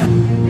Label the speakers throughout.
Speaker 1: Bye.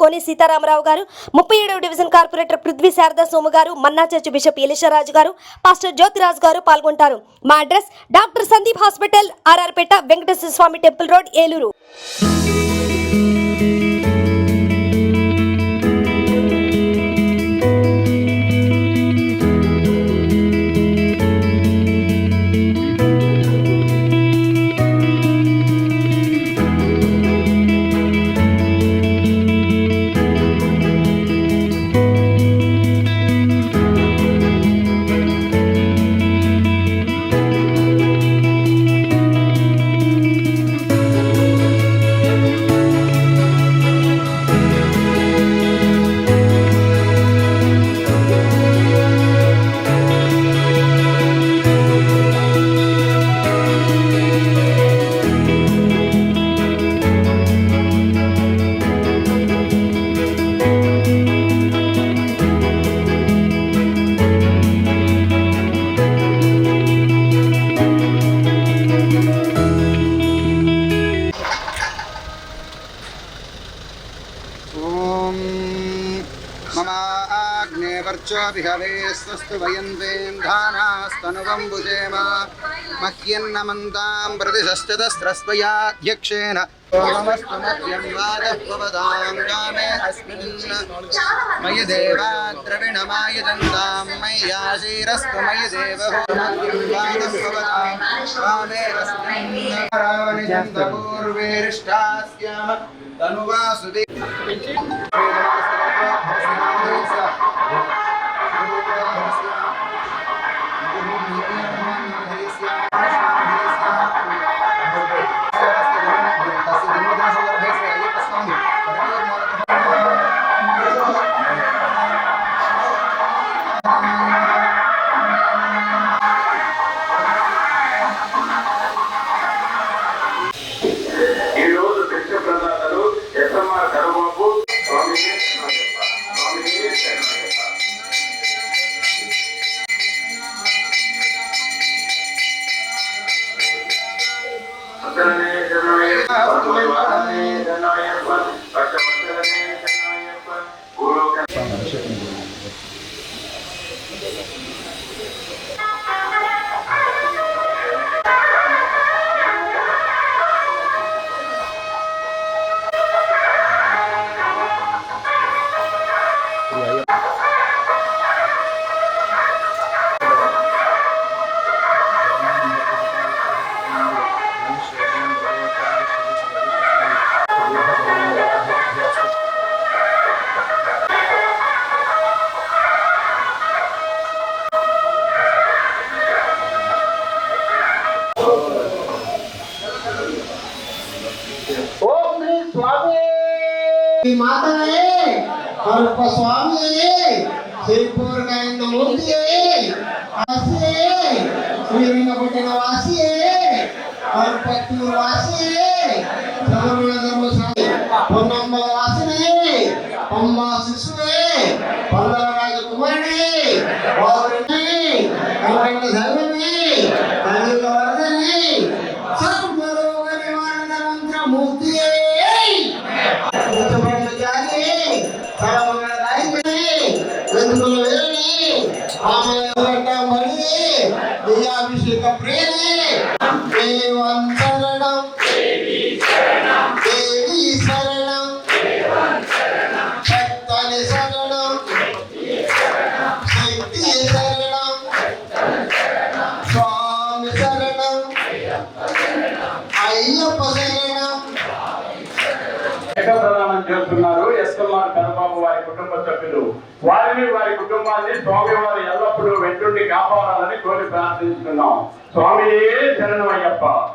Speaker 1: కోని సీతారామరావు గారు ముప్పై ఏడవ division corporator Prithvi Sharada Somu garu Manna church bishop ఎలిషారాజు గారు పాస్టర్ జ్యోతిరాజు గారు పాల్గొంటారు. మా address doctor Sandeep hospital RRPeta Venkateswara Swamy
Speaker 2: temple road Eluru. वर्चोभिहवे स्वस्तु वयन्तेन्धानास्तनुवं भुजेम मह्यन्नमन्तां प्रतिशश्चतस्रस्त्वयाध्यक्षेण ओमस्तु मह्यं वादः भवतां कामे अस्मिन् मयि देवा द्रविणमायजन्तां मय्याशीरस्तु मयि देवः मह्यं वादः भवतां कामे अस्मिन् पूर्वेरिष्टास्याम तनुवासुदे
Speaker 3: స్వామి! మాతవే కరుప స్వామి! శ్రీపూర్ణైన మూర్తి వాసి శ్రీరంగ పుట్టిన వాసి కరుపత్తూరు వాసి చంద్రనగరము సాయి పొన్నమ్మల వాసిని! అమ్మ శిశువే! పల్లవ రాజకుమారి వారిని కనకండ దైవమి శరణం. దేవి శరణం. భక్తని శరణం. శక్తి శరణం. స్వామి శరణం. అయ్యప్ప శరణం.
Speaker 4: ప్రదానం చేస్తున్నారు ఎస్ఎంఆర్ వారి కుటుంబ సభ్యులు. వారిని వారి కుటుంబాన్ని స్వామి వారు ఎల్లప్పుడూ వెంటుండి కాపాడాలని కోరి ప్రార్థిస్తున్నాం. స్వామియే శరణమయ్యప్ప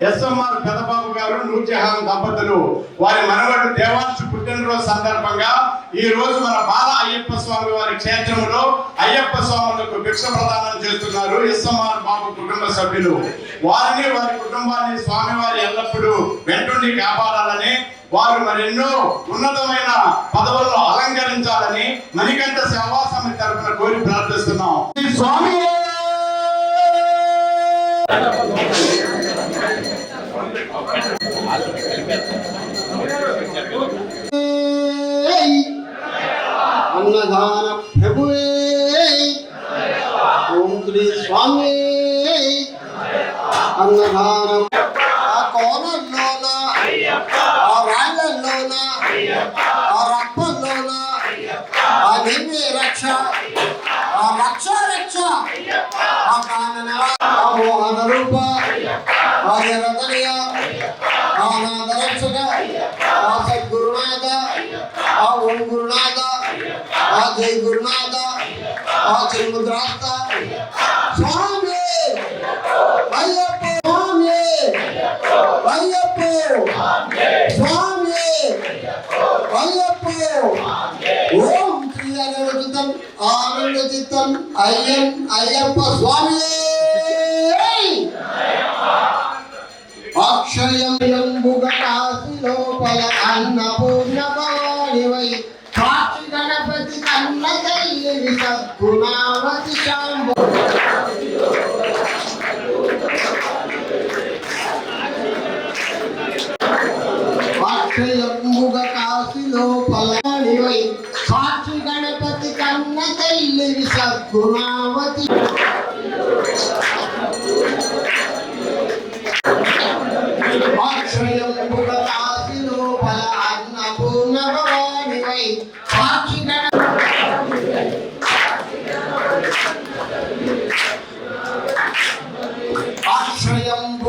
Speaker 4: ఎస్ఎంఆర్ పెదబాబు గారు నూర్జహాన్ దంపతులు వారి మనవడు దేవాంశు పుట్టినరోజు సందర్భంగా ఈ రోజు మన బాల అయ్యప్ప స్వామి వారి క్షేత్రంలో అయ్యప్ప స్వాములకు భిక్ష ప్రదానం చేస్తున్నారు ఎస్ఎంఆర్ బాబు కుటుంబ సభ్యులు. వారిని వారి కుటుంబాన్ని స్వామి వారి ఎల్లప్పుడూ వెంటుండి కాపాడాలని వారు మరెన్నో ఉన్నతమైన పదవుల్లో అలంకరించాలని మణికంఠ సేవా సమితి తరఫున కోరి ప్రార్థిస్తున్నాం. స్వామి
Speaker 3: అన్నదాన ప్రభువే ఓం శ్రీ స్వామి అన్నదానం ఆ కోణంలోన ఆ రాళ్ళల్లోన ఆ రప్పల్లోన ఆ దివ్య రక్ష ఆ రక్ష రక్ష ఆ కానన ఆ మోహన రూప ఆ జరదలియ ఆ నాద రక్షక ఆ సద్గురునాథ ఆ ఓం గురునాథ ఆ జై గురునాథ ఆ చిన్ముద్రాస్త స్వామి అయ్యప్ప స్వామి అయ్యప్ప స్వామి అయ్యప్ప ఓం శ్రీ అనంతం ఆనంద చిత్తం అయ్యన్ అయ్యప్ప స్వామి లోపల అన్నపూర్ణ భవానివై సాక్షి గణపతి కన్న తల్లి సద్గుణావతి శాంభు. అక్షయంబుగ కాశి లోపల సాక్షి గణపతి కన్న తల్లి సద్గుణావతి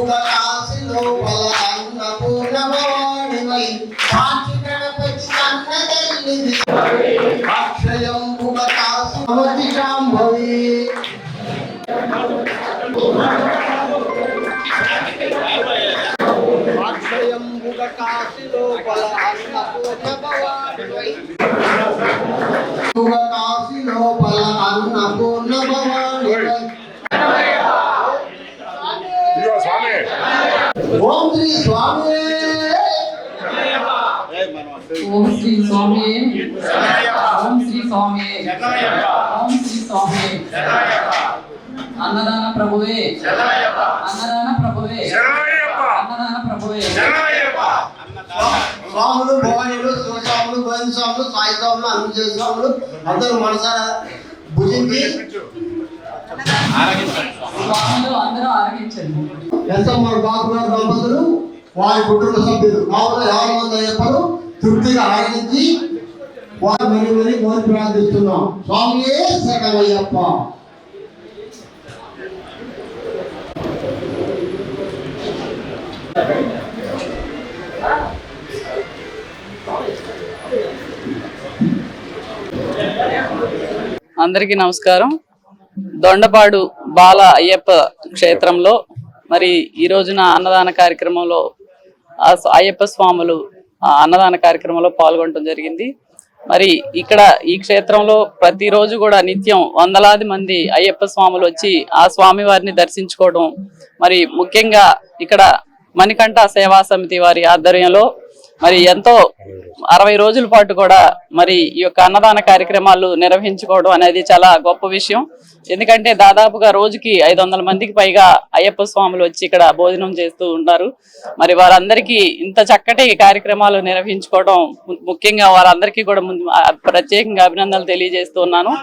Speaker 3: అక్షయంబుగ కాశి లోపల అన్నపూర్ణ భవానివై సాక్షి గణపతి కన్న తల్లి అక్షయంబుగ భవతి శాంభవి లోపల అన్నపూర్ణ భవానివై శుభ కాశి లోపల అన్నపూర్ణ భవానివై ఓం శ్రీ స్వామి
Speaker 5: ఓం శ్రీ స్వామి ఓం శ్రీ స్వామి ఓం శ్రీ స్వామి అన్నదాన ప్రభువే. అన్నదాన ప్రభువే. అన్నదాన ప్రభువే.
Speaker 3: స్వాములు భవానీలు శివస్వాములు గోవింద స్వాములు సాయి స్వాములు అనుజయ స్వాములు అందరూ మనసారా భుజించి
Speaker 5: స్వాములు అందరూ ఆరగించండి.
Speaker 3: ఎస్ఎంఆర్ బాబు గారు దంపతులు వారి కుటుంబ సభ్యులు కావున యాభై మంది అయ్యప్పలు తృప్తిగా ఆనందించి వారు మరి మరి కోరి ప్రార్థిస్తున్నాం స్వామియే శరణమయ్యప్ప.
Speaker 5: అందరికీ నమస్కారం. దొండపాడు బాల అయ్యప్ప క్షేత్రంలో మరి ఈ రోజున అన్నదాన కార్యక్రమంలో ఆ అయ్యప్ప స్వాములు ఆ అన్నదాన కార్యక్రమంలో పాల్గొనడం జరిగింది. మరి ఇక్కడ ఈ క్షేత్రంలో ప్రతిరోజు కూడా నిత్యం వందలాది మంది అయ్యప్ప స్వాములు వచ్చి ఆ స్వామి వారిని దర్శించుకోవడం మరి ముఖ్యంగా ఇక్కడ మణికంఠ సేవా సమితి వారి ఆధ్వర్యంలో మరి ఎంతో అరవై రోజుల పాటు కూడా మరి ఈ యొక్క అన్నదాన కార్యక్రమాలు నిర్వహించుకోవడం అనేది చాలా గొప్ప విషయం. ఎందుకంటే దాదాపుగా రోజుకి ఐదు వందల మందికి పైగా అయ్యప్ప స్వాములు వచ్చి ఇక్కడ భోజనం చేస్తూ ఉంటారు మరి వారందరికీ ఇంత చక్కటి కార్యక్రమాలు నిర్వహించుకోవడం ముఖ్యంగా వారందరికీ కూడా ముందు ప్రత్యేకంగా అభినందనలు తెలియజేస్తున్నాను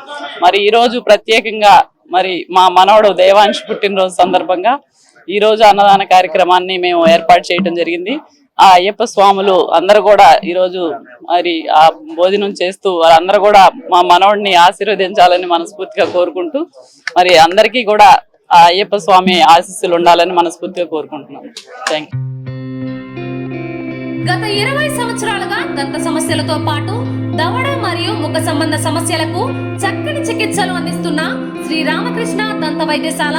Speaker 5: మరి ఈ రోజు ప్రత్యేకంగా మరి మా మనవడు దేవాంశ్ పుట్టినరోజు సందర్భంగా ఈ రోజు అన్నదాన కార్యక్రమాన్ని మేము ఏర్పాటు చేయడం జరిగింది. ఆ అయ్యప్ప స్వాములు అందరూ కూడా ఈ రోజు మరి ఆ భోజనం చేస్తూ వారందరూ కూడా మా మనవడిని ఆశీర్వదించాలని మనస్ఫూర్తిగా కోరుకుంటూ మరి అందరికీ కూడా ఆ అయ్యప్ప స్వామి ఆశీస్సులు ఉండాలని మనస్ఫూర్తిగా కోరుకుంటున్నాను థ్యాంక్ యూ
Speaker 6: గత ఇరవై సంవత్సరాలుగా దంత సమస్యలతో పాటు దవడ మరియు ముఖ సంబంధ సమస్యలకు చక్కని చికిత్సలు అందిస్తున్న శ్రీ రామకృష్ణ దంత వైద్యశాల